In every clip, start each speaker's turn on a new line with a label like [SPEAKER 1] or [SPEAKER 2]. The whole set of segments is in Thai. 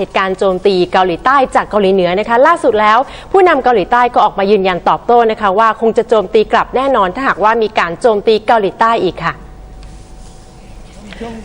[SPEAKER 1] เหตุการณ์โจมตีเกาหลีใต้จากเกาหลีเหนือนะคะล่าสุดแล้ว ผู้นำเกาหลีใต้ก็ออกมายืนยันตอบโต้นะคะว่าคงจะโจมตีกลับแน่นอนถ้าหากว่ามีการโจมตีเกาหลีใต้อีกค่ะ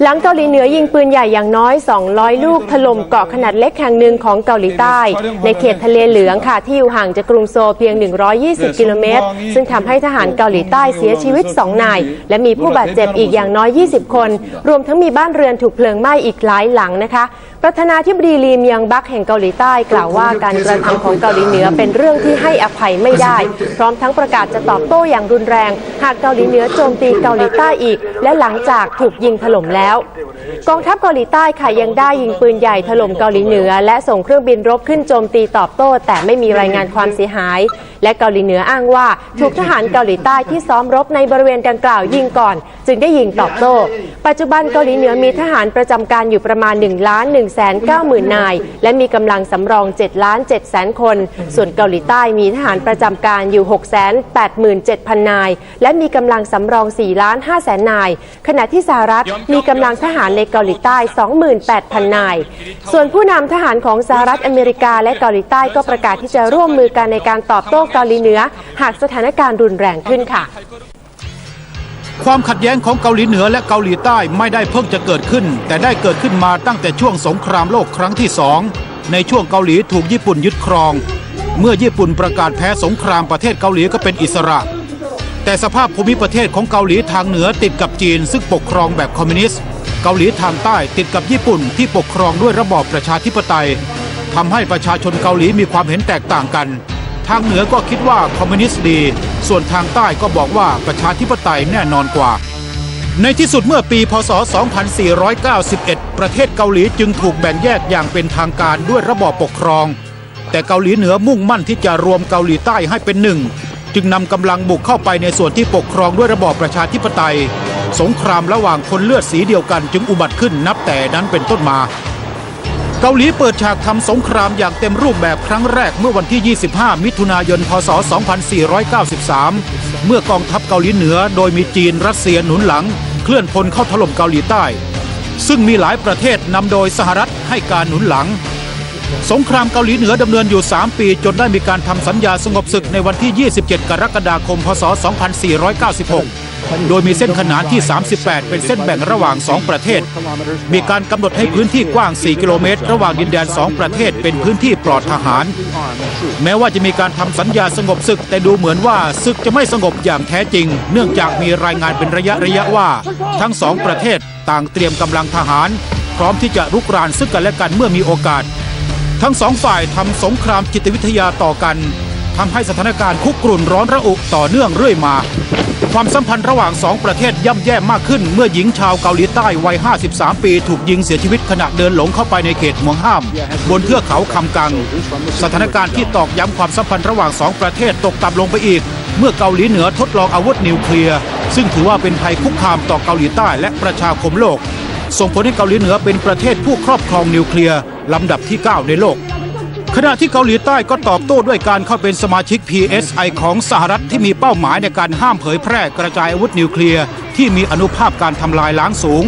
[SPEAKER 1] หลังเกาหลีเหนือยิงปืนใหญ่อย่างน้อย 200 ลูกถล่มเกาะขนาดเล็กแห่งหนึ่งของเกาหลีใต้ ในเขตทะเลเหลืองค่ะที่อยู่ห่างจากกรุงโซลเพียง 120 กิโลเมตร ซึ่งทำให้ทหารเกาหลีใต้เสียชีวิต 2 นาย และมีผู้บาดเจ็บอีกอย่างน้อย 20 คน รวมทั้งมีบ้านเรือนถูกเพลิงไหม้อีกหลายหลังนะคะประธานาธิบดีลีมยังบักแห่งเกาหลีใต้กล่าวว่าการกระทำของเกาหลีเหนือเป็นเรื่องที่ให้อภัยไม่ได้ พร้อมทั้งประกาศจะตอบโต้อย่างรุนแรง หากเกาหลีเหนือโจมตีเกาหลีใต้อีก และหลังจากถูกยิงถล่มแล้ว กองทัพเกาหลีใต้ค่ะยังได้ยิงปืนใหญ่ถล่มเกาหลีเหนือ และส่งเครื่องบินรบขึ้นโจมตีตอบโต้ แต่ไม่มีรายงานความเสียหาย และเกาหลีเหนืออ้างว่าถูกทหารเกาหลีใต้ที่ซ้อมรบในบริเวณดังกล่าวยิงก่อน จึงได้ยิงตอบโต้ ปัจจุบันเกาหลีเหนือมีทหารประจำการอยู่ประมาณ1ล้าน1แสน9หมื่นนาย และมีกำลังสำรอง7ล้าน7แสนคน ส่วนเกาหลีใต้มีทหารประจำการอยู่6แสน8หมื่น7พันนาย และมีกำลังสำรอง4ล้าน5แสนนาย ขณะที่สหรัฐมีกำลังทหารในเกาหลีใต้ 28,000 นาย ส่วนผู้นำทหารของสหรัฐอเมริกาและเกาหลีใต้ก็ประกาศที่จะร่วมมือกันในการตอบโต้เกาหลีเหนือ หากสถานการณ์รุนแรงขึ้นค่ะ
[SPEAKER 2] ความขัดแย้งของเกาหลีเหนือและเกาหลีใต้ไม่ได้เพิ่งจะเกิดขึ้น แต่ได้เกิดขึ้นมาตั้งแต่ช่วงสงครามโลกครั้งที่สองในช่วงเกาหลีถูกญี่ปุ่นยึดครอง เมื่อญี่ปุ่นประกาศแพ้สงครามประเทศเกาหลีก็เป็นอิสระ แต่สภาพภูมิประเทศของเกาหลีทางเหนือติดกับจีนซึ่งปกครองแบบคอมมิวนิสต์ เกาหลีทางใต้ติดกับญี่ปุ่นที่ปกครองด้วยระบอบประชาธิปไตยทำให้ประชาชนเกาหลีมีความเห็นแตกต่างกัน ทางเหนือก็คิดว่าคอมมิวนิสต์ดี ส่วนทางใต้ก็บอกว่าประชาธิปไตยแน่นอนกว่า ในที่สุดเมื่อปี พศ 2491 ประเทศเกาหลีจึงถูกแบ่งแยกอย่างเป็นทางการด้วยระบอบปกครอง แต่เกาหลีเหนือมุ่งมั่นที่จะรวมเกาหลีใต้ให้เป็นหนึ่ง จึงนำกำลังบุกเข้าไปในส่วนที่ปกครองด้วยระบอบประชาธิปไตย สงครามระหว่างคนเลือดสีเดียวกันจึงอุบัติขึ้นนับแต่นั้นเป็นต้นมา เกาหลีเปิดฉากทำสงครามอย่างเต็มรูปแบบครั้งแรกเมื่อวันที่ 25 มิถุนายน พศ 2493 เมื่อกองทัพเกาหลีเหนือโดยมีจีนรัสเซียหนุนหลัง เคลื่อนพลเข้าถล่มเกาหลีใต้ ซึ่งมีหลายประเทศนำโดยสหรัฐให้การหนุนหลัง สงครามเกาหลีเหนือดำเนินอยู่ 3 ปี จนได้มีการทำสัญญาสงบศึกในวันที่ 27 กรกฎาคม พศ 2496 โดยมีเส้นขนานที่ 38 เป็นเส้นแบ่งระหว่าง 2 ประเทศ มีการกำหนดให้พื้นที่กว้าง 4 กิโลเมตร ระหว่างดินแดน 2 ประเทศ เป็นพื้นที่ปลอดทหาร แม้ว่าจะมีการทำสัญญาสงบศึก แต่ดูเหมือนว่าศึกจะไม่สงบอย่างแท้จริง เนื่องจากมีรายงานเป็นระยะระยะว่า ทั้งสองประเทศต่างเตรียมกำลังทหาร พร้อมที่จะรุกรานซึ่งกันและกันเมื่อมีโอกาส ทั้งสองฝ่ายทำสงครามจิตวิทยาต่อกันทำให้สถานการณ์คุกรุ่นร้อนระอุต่อเนื่องเรื่อยมา ความสัมพันธ์ระหว่างสองประเทศย่ำแย่มากขึ้นเมื่อหญิงชาวเกาหลีใต้วัย 53 ปีถูกยิงเสียชีวิตขณะเดินหลงเข้าไปในเขตเมืองห้าม บนเทือกเขาคำกัง สถานการณ์ที่ตอกย้ำความสัมพันธ์ระหว่างสองประเทศตกต่ำลงไปอีก เมื่อเกาหลีเหนือทดลองอาวุธนิวเคลียร์ซึ่งถือว่าเป็นภัยคุกคามต่อเกาหลีใต้และประชาคมโลก ส่งผลให้เกาหลีเหนือเป็นประเทศผู้ครอบครองนิวเคลียร์ ลำดับที่ 9 ในโลก ขณะที่เกาหลีใต้ก็ตอบโต้ด้วยการเข้าเป็นสมาชิก PSI ของสหรัฐที่มีเป้าหมายในการห้ามเผยแพร่กระจายอาวุธนิวเคลียร์ที่มีอนุภาพการทำลายล้างสูง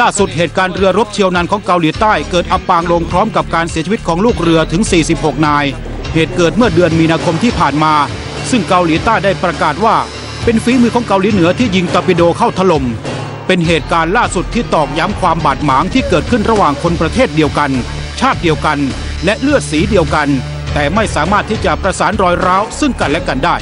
[SPEAKER 2] ล่าสุดเหตุการณ์เรือรบเชียวนันของเกาหลีใต้เกิดอับปางลงพร้อมกับการเสียชีวิตของลูกเรือถึง 46 นาย เหตุเกิดเมื่อเดือนมีนาคมที่ผ่านมา ซึ่งเกาหลีใต้ได้ประกาศว่า เป็นฝีมือของเกาหลีเหนือที่ยิงตอร์ปิโดเข้าถล่ม เป็นเหตุการณ์ล่าสุดที่ตอกย้ำความบาดหมางที่เกิดขึ้นระหว่างคนประเทศเดียวกัน ชาติเดียวกัน และเลือดสีเดียวกัน แต่ไม่สามารถที่จะประสานรอยร้าวซึ่งกันและกันได้